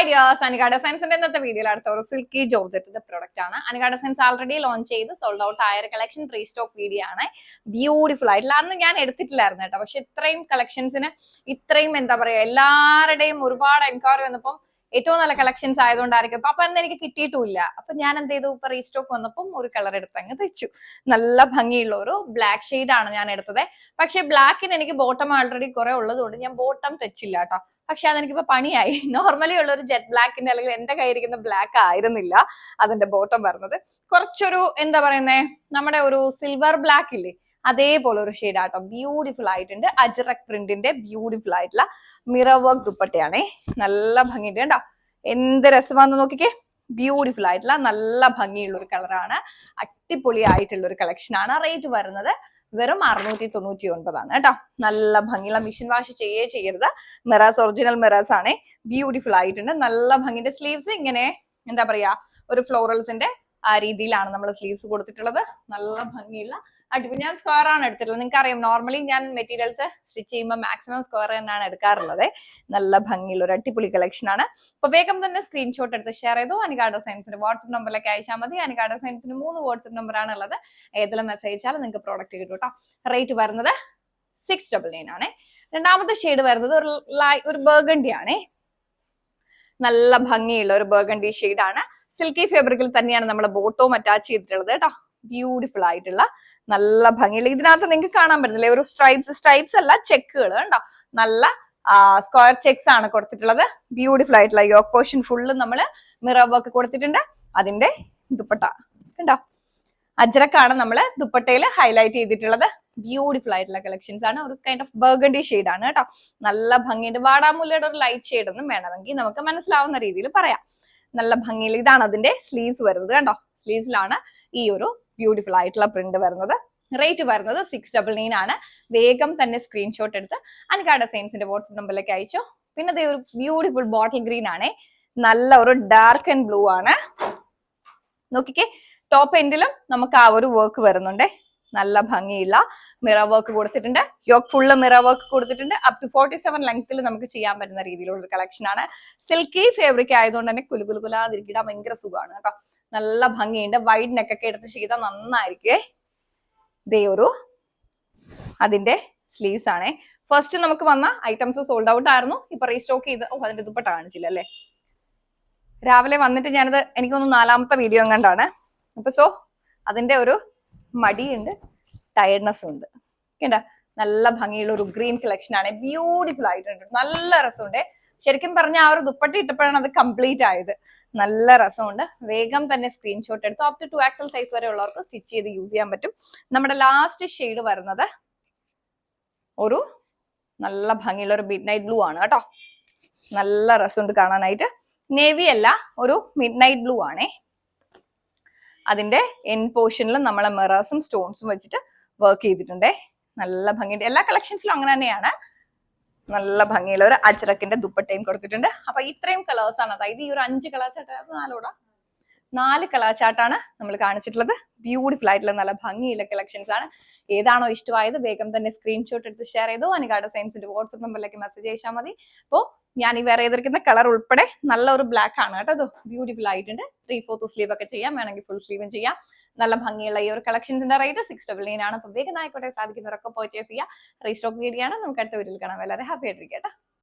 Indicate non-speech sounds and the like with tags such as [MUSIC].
Hi dears സയൻസിന്റെ ഇന്നത്തെ വീഡിയോയിൽ അടുത്ത ഒരു സിൽക്കി ജോർജറ്റിന്റെ പ്രോഡക്റ്റ് ആണ്. അനുഗാഡ സയൻസ് ആൾറെഡി ലോഞ്ച് ചെയ്ത് സോൾഡ് ഔട്ട് ആയ ഒരു കളക്ഷൻ പ്രീ സ്റ്റോക്ക് വീഡിയോ ആണ്. ബ്യൂട്ടിഫുൾ ആയിട്ടുള്ള അന്ന് ഞാൻ എടുത്തിട്ടില്ലായിരുന്നു കേട്ടോ. പക്ഷെ ഇത്രയും കളക്ഷൻസിന് ഇത്രയും എന്താ പറയാ എല്ലാവരുടെയും ഒരുപാട് എൻക്വയറി വന്നപ്പം ഏറ്റവും നല്ല കളക്ഷൻസ് ആയതുകൊണ്ടായിരിക്കും. അപ്പൊ അന്ന് എനിക്ക് കിട്ടിയിട്ടുമില്ല. അപ്പൊ ഞാൻ എന്ത് ചെയ്തു? ഇപ്പൊ റീസ്റ്റോക്ക് വന്നപ്പം ഒരു കളർ എടുത്ത് അങ്ങ് തെച്ചു നല്ല ഭംഗിയുള്ള ഒരു ബ്ലാക്ക് ഷെയ്ഡ് ആണ് ഞാൻ എടുത്തത്. പക്ഷെ ബ്ലാക്കിന് എനിക്ക് ബോട്ടം ആൾറെഡി കുറെ ഉള്ളതുകൊണ്ട് ഞാൻ ബോട്ടം തെച്ചില്ല കേട്ടോ. പക്ഷെ അതെനിക്കിപ്പോ പണിയായി. [LAUGHS] നോർമലി ഉള്ള ഒരു ജെറ്റ് ബ്ലാക്കിന്റെ അല്ലെങ്കിൽ എന്റെ കയ്യിരിക്കുന്ന ബ്ലാക്ക് ആയിരുന്നില്ല അതിന്റെ ബോട്ടം വരുന്നത്. കുറച്ചൊരു എന്താ പറയുന്നേ? നമ്മുടെ ഒരു സിൽവർ ബ്ലാക്ക് ഇല്ലേ? അതേപോലെ ഒരു ഷെയ്ഡ് ആട്ടോ. ബ്യൂട്ടിഫുൾ ആയിട്ടുണ്ട്. അജറക് പ്രിന്റിന്റെ ബ്യൂട്ടിഫുൾ ആയിട്ടുള്ള മിറർ വർക്ക് ദുപ്പട്ടയാണേ. നല്ല ഭംഗിയുണ്ട് കേട്ടോ എന്ത് രസമാണെന്ന് നോക്കിക്കേ. ബ്യൂട്ടിഫുൾ ആയിട്ടുള്ള നല്ല ഭംഗിയുള്ള ഒരു കളറാണ് അടിപൊളി ആയിട്ടുള്ള ഒരു കളക്ഷൻ ആണ് റേറ്റ് വരുന്നത്. വെറും അറുന്നൂറ്റി തൊണ്ണൂറ്റി ഒൻപതാണ് കേട്ടോ. നല്ല ഭംഗിയുള്ള മിഷൻ വാഷ് ചെയ്യേ ചെയ്യരുത്. മിറാസ് ഒറിജിനൽ മിറാസ് ആണേ. ബ്യൂട്ടിഫുൾ ആയിട്ടുണ്ട്. നല്ല ഭംഗിന്റെ സ്ലീവ്സ് ഇങ്ങനെ എന്താ പറയാ ഒരു ഫ്ലോറൽസിന്റെ ആ രീതിയിലാണ് നമ്മൾ സ്ലീവ്സ് കൊടുത്തിട്ടുള്ളത്. നല്ല ഭംഗിയുള്ള അടിപൊളി. ഞാൻ സ്ക്വയർ ആണ് എടുത്തിട്ടുള്ളത്. നിങ്ങൾക്ക് അറിയാം നോർമലി ഞാൻ മെറ്റീരിയൽസ് സ്റ്റിച്ച് ചെയ്യുമ്പോൾ മാക്സിമം സ്ക്വയർ തന്നെയാണ് എടുക്കാറുള്ളത്. നല്ല ഭംഗിയുള്ള ഒരു അടിപൊളി കളക്ഷൻ ആണ്. അപ്പൊ വേഗം തന്നെ സ്ക്രീൻഷോട്ട് എടുത്ത് ഷെയർ ചെയ്തു. അനികാഡ സയൻസിന്റെ വാട്സപ്പ് നമ്പറിലേക്ക് അയച്ചാൽ മതി. അനികാഡ സയൻസിന് മൂന്ന് വാട്സപ്പ് നമ്പർ ആണ് ഉള്ളത്. ഏതെല്ലാം മെസ്സേജ് അയച്ചാൽ നിങ്ങൾക്ക് പ്രോഡക്റ്റ് കിട്ടും കേട്ടോ. റേറ്റ് വരുന്നത് സിക്സ് ഡബിൾ നയൻ ആണ്. രണ്ടാമത്തെ ഷെയ്ഡ് വരുന്നത് ഒരു ലൈ- ഒരു ബർഗണ്ടി ആണേ. നല്ല ഭംഗിയുള്ള ഒരു ബർഗണ്ടി ആണ്. സിൽക്കി ഫാബ്രിക്കിൽ തന്നെയാണ് നമ്മൾ ബോട്ടവും അറ്റാച്ച് ചെയ്തിട്ടുള്ളത് കേട്ടോ. ബ്യൂട്ടിഫുൾ ആയിട്ടുള്ള നല്ല ഭംഗിയുള്ള. ഇതിനകത്ത് നിങ്ങൾക്ക് കാണാൻ പറ്റുന്നില്ലേ? ഒരു സ്ട്രൈപ്സ് സ്ട്രൈപ്സ് അല്ല ചെക്കുകൾ കണ്ടോ? നല്ല സ്ക്വയർ ചെക്സ് ആണ് കൊടുത്തിട്ടുള്ളത്. ബ്യൂട്ടിഫുൾ ആയിട്ടുള്ള യോക്ക് പോർഷൻ ഫുള്ള് നമ്മൾ മിറർ വർക്ക് കൊടുത്തിട്ടുണ്ട്. അതിന്റെ ദുപ്പട്ട കണ്ടോ? അജ്രക്കാണ് നമ്മൾ ദുപ്പട്ടയിൽ ഹൈലൈറ്റ് ചെയ്തിട്ടുള്ളത്. ബ്യൂട്ടിഫുൾ ആയിട്ടുള്ള കളക്ഷൻസ് ആണ്. ഒരു കൈൻഡ് ഓഫ് ബർഗണ്ടി ഷെയ്ഡ് ആണ് കേട്ടോ. നല്ല ഭംഗിയുണ്ട്. വാടാമൂലയുടെ ഒരു ലൈറ്റ് ഷെയ്ഡ് ഒന്നും വേണമെങ്കിൽ നമുക്ക് മനസ്സിലാവുന്ന രീതിയിൽ പറയാം. നല്ല ഭംഗിയിൽ ഇതാണ് അതിന്റെ സ്ലീവ്സ് വരുന്നത് കണ്ടോ? സ്ലീവ്സിലാണ് ഈ ഒരു ബ്യൂട്ടിഫുൾ ആയിട്ടുള്ള പ്രിന്റ് വരുന്നത്. റേറ്റ് വരുന്നത് സിക്സ് ഡബിൾ നയൻ ആണ്. വേഗം തന്നെ സ്ക്രീൻഷോട്ട് എടുത്ത് അനികാഡ സെയിൻസിന്റെ വാട്സപ്പ് നമ്പറിലേക്ക് അയച്ചു. പിന്നെ ദേ ഒരു ബ്യൂട്ടിഫുൾ ബോട്ടിൽ ഗ്രീൻ ആണ്. നല്ല ഒരു ഡാർക്ക് ആൻഡ് ബ്ലൂ ആണ്. നോക്കിക്കേ ടോപ്പ് എൻഡിലും നമുക്ക് ആ ഒരു വർക്ക് വരുന്നുണ്ട്. നല്ല ഭംഗിയുള്ള മിറർ വർക്ക് കൊടുത്തിട്ടുണ്ട്. യോക്ക് ഫുള്ള് മിറർ വർക്ക് കൊടുത്തിട്ടുണ്ട്. അപ് ടു ഫോർട്ടി സെവൻ ലെങ്ത്തിൽ നമുക്ക് ചെയ്യാൻ പറ്റുന്ന രീതിയിലുള്ള ഒരു കളക്ഷൻ ആണ്. സിൽക്കി ഫാബ്രിക് ആയതുകൊണ്ട് തന്നെ കുലു കുലു ഭയങ്കര സുഖമാണ് കേട്ടോ. നല്ല ഭംഗിയുണ്ട്. വൈഡ് നെക്കൊക്കെ എടുത്ത് ചെയ്താൽ നന്നായിരിക്കേ. ദേ ഒരു അതിന്റെ സ്ലീവ്സ് ആണ്. ഫസ്റ്റ് നമുക്ക് വന്ന ഐറ്റംസ് സോൾഡ് ഔട്ട് ആയിരുന്നു. ഇപ്പൊ റീസ്റ്റോക്ക് ചെയ്ത് ഓ അതിന്റെ ദുപ്പട്ട കാണിച്ചില്ല അല്ലേ? രാവിലെ വന്നിട്ട് ഞാനത് എനിക്കൊന്ന് നാലാമത്തെ വീഡിയോ കണ്ടാണ് അപ്പൊ സോ അതിന്റെ ഒരു മടിയുണ്ട് ടയർഡ്നെസ്സും ഉണ്ട്. കേട്ടാ? നല്ല ഭംഗിയുള്ള ഒരു ഗ്രീൻ കളക്ഷൻ ആണ്. ബ്യൂട്ടിഫുൾ ആയിട്ടുണ്ട് നല്ല രസമുണ്ട്. ശരിക്കും പറഞ്ഞ ആ ഒരു ദുപ്പട്ട ഇട്ടപ്പോഴാണ് അത് കംപ്ലീറ്റ് ആയത്. നല്ല രസമുണ്ട്. വേഗം തന്നെ സ്ക്രീൻഷോട്ട് എടുത്തു up to two XL size വരെ ഉള്ളവർക്ക് സ്റ്റിച്ച് ചെയ്ത് യൂസ് ചെയ്യാൻ പറ്റും. നമ്മുടെ ലാസ്റ്റ് ഷെയ്ഡ് വരുന്നത് ഒരു നല്ല ഭംഗിയുള്ള ഒരു മിഡ് നൈറ്റ് ബ്ലൂ ആണ് കേട്ടോ. നല്ല രസമുണ്ട് കാണാനായിട്ട്. നേവി അല്ല ഒരു മിഡ് നൈറ്റ് ബ്ലൂ ആണേ. അതിന്റെ എൻ പോർഷനിൽ നമ്മളെ മിറേഴ്സും സ്റ്റോൺസും വെച്ചിട്ട് വർക്ക് ചെയ്തിട്ടുണ്ടേ. നല്ല ഭംഗിയുണ്ട്. എല്ലാ കളക്ഷൻസിലും അങ്ങനെ തന്നെയാണ്. നല്ല ഭംഗിയുള്ള ഒരു അച്ചറക്കിന്റെ ദുപ്പട്ടയും കൊടുത്തിട്ടുണ്ട്. അപ്പൊ ഇത്രയും കളേഴ്സ് ആണ്. അതായത് ഈ ഒരു അഞ്ച് കളർ ചാട്ട് നാലോടാ? നാല് കളർ ചാർട്ടാണ് നമ്മൾ കാണിച്ചിട്ടുള്ളത്. ബ്യൂട്ടിഫുൾ ആയിട്ടുള്ള നല്ല ഭംഗിയുള്ള കളക്ഷൻസ് ആണ്. ഏതാണോ ഇഷ്ടമായത് വേഗം തന്നെ സ്ക്രീൻഷോട്ട് എടുത്ത് ഷെയർ ചെയ്തോ. അനുഗാഡ സയൻസിന്റെ വാട്സ്ആപ്പ് നമ്പറിലേക്ക് മെസ്സേജ് അയച്ചാൽ മതി. അപ്പോൾ ഞാൻ ഈ വേറെ ചെയ്തിരിക്കുന്ന കളർ ഉൾപ്പെടെ നല്ല ഒരു ബ്ലാക്ക് ആണ് കേട്ടോ. അത് ബ്യൂട്ടിഫുൾ ആയിട്ടുണ്ട്. ത്രീ ഫോർത്ത് സ്ലീവ് ഒക്കെ ചെയ്യാം. വേണമെങ്കിൽ ഫുൾ സ്ലീവും ചെയ്യാം. നല്ല ഭംഗിയുള്ള ഈ ഒരു കളക്ഷൻസിന്റെ റേറ്റ് സിക്സ് ഡബിൾ നൈൻ ആണ്. അപ്പൊ വേഗം ആയിക്കോട്ടെ സാധിക്കുന്നവരൊക്കെ പർച്ചേസ് ചെയ്യാം. റീസ്റ്റോക്ക് വീഡിയോ ആണ്. നമുക്ക് അടുത്ത വീഡിയോയിൽ കാണാം. വളരെ ഹാപ്പി ആയിട്ടിരിക്കട്ടെ